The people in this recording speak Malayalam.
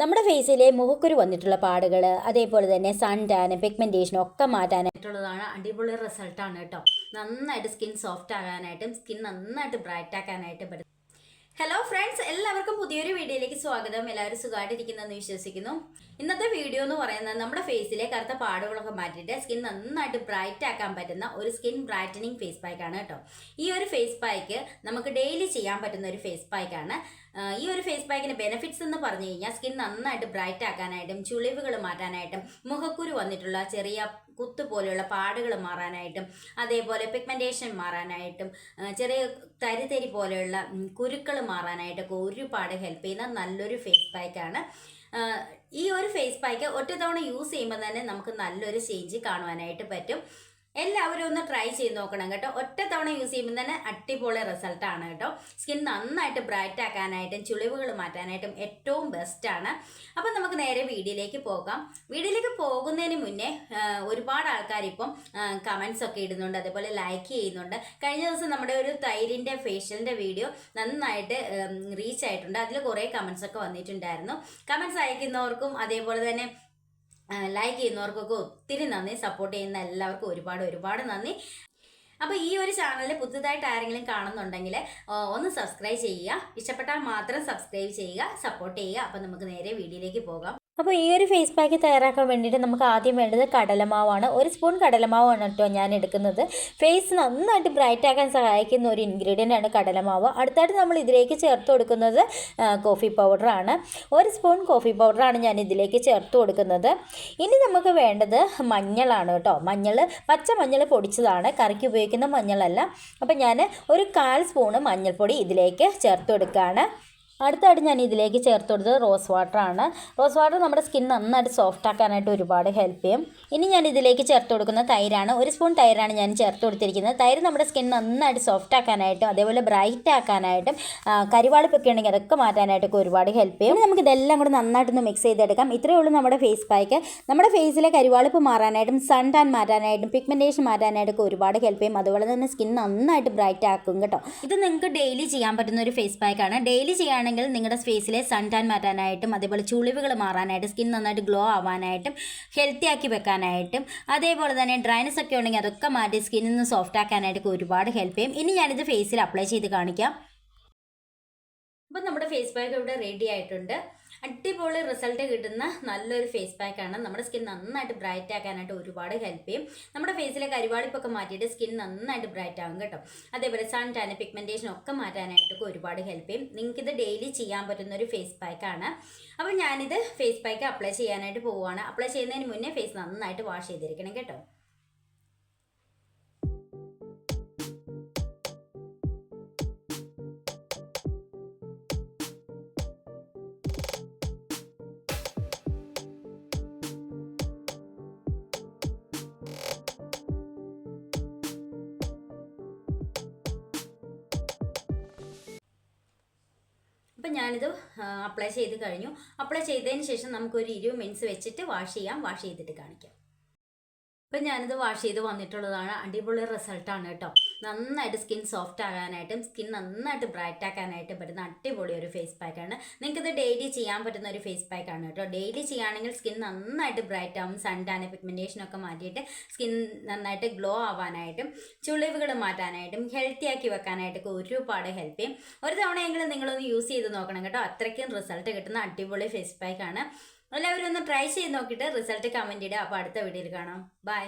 നമ്മുടെ ഫേസിലെ മുഖക്കുരു വന്നിട്ടുള്ള പാടുകൾ അതേപോലെ തന്നെ സൺ ടാൻ പിഗ്മെന്റേഷൻ ഒക്കെ മാറ്റാനായിട്ടുള്ളതാണ് അടിപൊളി റിസൾട്ടാണ് കേട്ടോ. നന്നായിട്ട് സ്കിൻ സോഫ്റ്റ് ആകാനായിട്ടും സ്കിൻ നന്നായിട്ട് ബ്രൈറ്റ് ആക്കാനായിട്ട് പറ്റും. ഹലോ ഫ്രണ്ട്സ് എല്ലാവർക്കും പുതിയൊരു വീഡിയോയിലേക്ക് സ്വാഗതം. എല്ലാവരും സുഖമായിട്ടിരിക്കുന്നെന്ന് വിശ്വസിക്കുന്നു. ഇന്നത്തെ വീഡിയോ എന്ന് പറയുന്നത് നമ്മുടെ ഫേസിലെ കറുത്ത പാടുകളൊക്കെ മാറ്റിയിട്ട് സ്കിൻ നന്നായിട്ട് ബ്രൈറ്റ് ആക്കാൻ പറ്റുന്ന ഒരു സ്കിൻ ബ്രൈറ്റനിങ് ഫേസ് പാക്ക് ആണ് കേട്ടോ. ഈ ഒരു ഫേസ് പാക്ക് നമുക്ക് ഡെയിലി ചെയ്യാൻ പറ്റുന്ന ഒരു ഫേസ് പാക്ക് ആണ്. ഈ ഒരു ഫേസ് പാക്കിന്റെ ബെനിഫിറ്റ്സ് എന്ന് പറഞ്ഞു കഴിഞ്ഞാൽ സ്കിൻ നന്നായിട്ട് ബ്രൈറ്റ് ആക്കാനായിട്ടും ചുളിവുകൾ മാറ്റാനായിട്ടും മുഖക്കുരു വന്നിട്ടുള്ള ചെറിയ കുത്ത് പോലെയുള്ള പാടുകൾ മാറാനായിട്ടും അതേപോലെ പിഗ്മെന്റേഷൻ മാറാനായിട്ടും ചെറിയ തരിതരി പോലെയുള്ള കുരുക്കൾ മാറാനായിട്ടൊക്കെ ഒരുപാട് ഹെൽപ്പ് ചെയ്യുന്ന നല്ലൊരു ഫേസ് പാക്കാണ് ഈ ഒരു ഫേസ് പാക്ക് ഒറ്റ തവണ യൂസ് ചെയ്യുമ്പോൾ തന്നെ നമുക്ക് നല്ലൊരു ചേഞ്ച് കാണുവാനായിട്ട് പറ്റും. എല്ലാവരും ഒന്ന് ട്രൈ ചെയ്ത് നോക്കണം കേട്ടോ. ഒറ്റ തവണ യൂസ് ചെയ്യുമ്പോൾ തന്നെ അടിപൊളി റിസൾട്ട് ആണ് കേട്ടോ. സ്കിൻ നന്നായിട്ട് ബ്രൈറ്റ് ആക്കാനായിട്ടും ചുളിവുകൾ മാറ്റാനായിട്ടും ഏറ്റവും ബെസ്റ്റ് ആണ്. അപ്പം നമുക്ക് നേരെ വീഡിയോയിലേക്ക് പോകാം. വീഡിയോയിലേക്ക് പോകുന്നതിന് മുന്നേ ഒരുപാട് ആൾക്കാർ ഇപ്പം കമൻസ് ഒക്കെ ഇടുന്നുണ്ട്. അതേപോലെ ലൈക്ക് ചെയ്യുന്നുണ്ട്. കഴിഞ്ഞ ദിവസം നമ്മുടെ ഒരു തൈരിന്റെ ഫേഷ്യലിന്റെ വീഡിയോ നന്നായിട്ട് റീച്ച് ആയിട്ടുണ്ട്. അതിൽ കുറേ കമൻസ് ഒക്കെ വന്നിട്ടുണ്ടായിരുന്നു. കമൻസ് അയക്കുന്നവർക്കും അതേപോലെ തന്നെ ലൈക്ക് ചെയ്യുന്നവർക്കൊക്കെ ഒത്തിരി നന്ദി. സപ്പോർട്ട് ചെയ്യുന്ന എല്ലാവർക്കും ഒരുപാട് ഒരുപാട് നന്ദി. അപ്പോൾ ഈ ഒരു ചാനലിൽ പുതുതായിട്ട് ആരെങ്കിലും കാണുന്നുണ്ടെങ്കിൽ ഒന്ന് സബ്സ്ക്രൈബ് ചെയ്യുക. ഇഷ്ടപ്പെട്ടാൽ മാത്രം സബ്സ്ക്രൈബ് ചെയ്യുക സപ്പോർട്ട് ചെയ്യുക. അപ്പോൾ നമുക്ക് നേരെ വീഡിയോയിലേക്ക് പോകാം. അപ്പോൾ ഈ ഒരു ഫേസ് പാക്ക് തയ്യാറാക്കാൻ വേണ്ടിയിട്ട് നമുക്ക് ആദ്യം വേണ്ടത് കടലമാവാണ്. ഒരു സ്പൂൺ കടലമാവാണ് കേട്ടോ ഞാൻ എടുക്കുന്നത്. ഫേസ് നന്നായിട്ട് ബ്രൈറ്റ് ആക്കാൻ സഹായിക്കുന്ന ഒരു ഇൻഗ്രീഡിയന്റ് ആണ് കടലമാവ്. അടുത്തായിട്ട് നമ്മൾ ഇതിലേക്ക് ചേർത്ത് കൊടുക്കുന്നത് കോഫി പൗഡറാണ് ഒരു സ്പൂൺ കോഫി പൗഡറാണ് ഞാൻ ഇതിലേക്ക് ചേർത്ത് കൊടുക്കുന്നത്. ഇനി നമുക്ക് വേണ്ടത് മഞ്ഞളാണ് കേട്ടോ മഞ്ഞൾ പച്ച മഞ്ഞൾ പൊടിച്ചതാണ്. കറിക്ക് ഉപയോഗിക്കുന്ന മഞ്ഞളല്ല. അപ്പോൾ ഞാൻ ഒരു കാൽ സ്പൂണ് മഞ്ഞൾപ്പൊടി ഇതിലേക്ക് ചേർത്ത് കൊടുക്കുകയാണ്. അടുത്തായിട്ട് ഞാൻ ഇതിലേക്ക് ചേർത്ത് കൊടുത്തത് റോസ് വാട്ടറാണ് റോസ് വാട്ടർ നമ്മുടെ സ്കിൻ നന്നായിട്ട് സോഫ്റ്റ് ആക്കാനായിട്ട് ഒരുപാട് ഹെൽപ്പ് ചെയ്യും. ഇനി ഞാൻ ഇതിലേക്ക് ചേർത്ത് കൊടുക്കുന്ന തൈരാണ്. ഒരു സ്പൂൺ തൈരാണ് ഞാൻ ചേർത്ത് കൊടുത്തിരിക്കുന്നത്. തൈര് നമ്മുടെ സ്കിൻ നന്നായിട്ട് സോഫ്റ്റ് ആക്കാനായിട്ടും അതേപോലെ ബ്രൈറ്റ് ആക്കാനായിട്ടും കരിവാളിപ്പൊക്കെ ഉണ്ടെങ്കിൽ അതൊക്കെ മാറ്റാനായിട്ടൊക്കെ ഒരുപാട് ഹെൽപ്പ് ചെയ്യും. നമുക്ക് ഇതെല്ലാം കൂടെ നന്നായിട്ടൊന്ന് മിക്സ് ചെയ്തെടുക്കാം. ഇത്രയേ ഉള്ളൂ നമ്മുടെ ഫേസ് പാക്ക് നമ്മുടെ ഫേസിലെ കരിവാളിപ്പ് മാറാനായിട്ടും സൺ ടാൻ മാറ്റാനായിട്ടും പിഗ്മെന്റേഷൻ മാറ്റാനായിട്ടൊക്കെ ഒരുപാട് ഹെൽപ്പ് ചെയ്യും. അതുപോലെ തന്നെ സ്കിൻ നന്നായിട്ട് ബ്രൈറ്റ് ആക്കും കേട്ടോ. ഇത് നിങ്ങൾക്ക് ഡെയിലി ചെയ്യാൻ പറ്റുന്ന ഒരു ഫേസ് പാക്കാണ് ഡെയിലി ചെയ്യുകയാണെങ്കിൽ നിങ്ങളുടെ ഫേസിലെ സൺ ടാൻ മാറ്റാനായിട്ടും അതേപോലെ ചുളിവുകൾ മാറാനായിട്ടും സ്കിൻ നന്നായിട്ട് ഗ്ലോ ആവാനായിട്ടും ഹെൽത്തി ആക്കി വെക്കാനായിട്ടും അതേപോലെ തന്നെ ഡ്രൈനസ് ഒക്കെ ഉണ്ടെങ്കിൽ അതൊക്കെ മാറ്റി സ്കിന്നിൽ നിന്ന് സോഫ്റ്റ് ആക്കാനായിട്ടൊക്കെ ഒരുപാട് ഹെൽപ്പ് ചെയ്യും. ഇനി ഞാനിത് ഫേസിൽ അപ്ലൈ ചെയ്ത് കാണിക്കാം. അപ്പം നമ്മുടെ ഫേസ് പാക്ക് ഇവിടെ റെഡി ആയിട്ടുണ്ട്. അടിപൊളി റിസൾട്ട് കിട്ടുന്ന നല്ലൊരു ഫേസ് പാക്കാണ് നമ്മുടെ സ്കിൻ നന്നായിട്ട് ബ്രൈറ്റ് ആക്കാനായിട്ട് ഒരുപാട് ഹെൽപ്പ് ചെയ്യും. നമ്മുടെ ഫേസിലെ കരിവാളിപ്പൊക്കെ മാറ്റിയിട്ട് സ്കിൻ നന്നായിട്ട് ബ്രൈറ്റ് ആകും കേട്ടോ. അതേപോലെ സൺ ടാൻ പിഗ്മെന്റേഷൻ ഒക്കെ മാറ്റാനായിട്ടൊക്കെ ഒരുപാട് ഹെൽപ്പ് ചെയ്യും. നിങ്ങൾക്കിത് ഡെയിലി ചെയ്യാൻ പറ്റുന്ന ഒരു ഫേസ് പാക്കാണ് അപ്പോൾ ഞാനിത് ഫേസ് പാക്ക് അപ്ലൈ ചെയ്യാനായിട്ട് പോവുകയാണ് അപ്ലൈ ചെയ്യുന്നതിന് മുന്നേ ഫേസ് നന്നായിട്ട് വാഷ് ചെയ്തിരിക്കണം കേട്ടോ. അപ്പം ഞാനിത് അപ്ലൈ ചെയ്ത് കഴിഞ്ഞു. അപ്ലൈ ചെയ്തതിന് ശേഷം നമുക്കൊരു ഇരുപത് മിനിറ്റ്സ് വെച്ചിട്ട് വാഷ് ചെയ്യാം. വാഷ് ചെയ്തിട്ട് കാണിക്കാം. ഇപ്പം ഞാനിത് വാഷ് ചെയ്ത് വന്നിട്ടുള്ളതാണ്. അടിപൊളി റിസൾട്ടാണ് കേട്ടോ. നന്നായിട്ട് സ്കിൻ സോഫ്റ്റ് ആകാനായിട്ടും സ്കിൻ നന്നായിട്ട് ബ്രൈറ്റ് ആക്കാനായിട്ടും പറ്റുന്ന അടിപൊളി ഒരു ഫേസ് പാക്കാണ് നിങ്ങൾക്കിത് ഡെയിലി ചെയ്യാൻ പറ്റുന്ന ഒരു ഫേസ് പാക്കാണ് കേട്ടോ. ഡെയിലി ചെയ്യുകയാണെങ്കിൽ സ്കിൻ നന്നായിട്ട് ബ്രൈറ്റ് ആവും സൺ പിഗ്മെന്റേഷനൊക്കെ മാറ്റിയിട്ട് സ്കിൻ നന്നായിട്ട് ഗ്ലോ ആവാനായിട്ടും ചുളിവുകൾ മാറ്റാനായിട്ടും ഹെൽത്തി ആക്കി വെക്കാനായിട്ടൊക്കെ ഒരുപാട് ഹെൽപ്പ് ചെയ്യും. ഒരു തവണയെങ്കിലും നിങ്ങളൊന്ന് യൂസ് ചെയ്ത് നോക്കണം കേട്ടോ. അത്രയ്ക്കും റിസൾട്ട് കിട്ടുന്ന അടിപൊളി ഫേസ് പാക്കാണ് എല്ലാവരും ഒന്ന് ട്രൈ ചെയ്ത് നോക്കിയിട്ട് റിസൾട്ട് കമന്റ് ഇടുക. അപ്പോൾ അടുത്ത വീഡിയോയിൽ കാണാം. ബൈ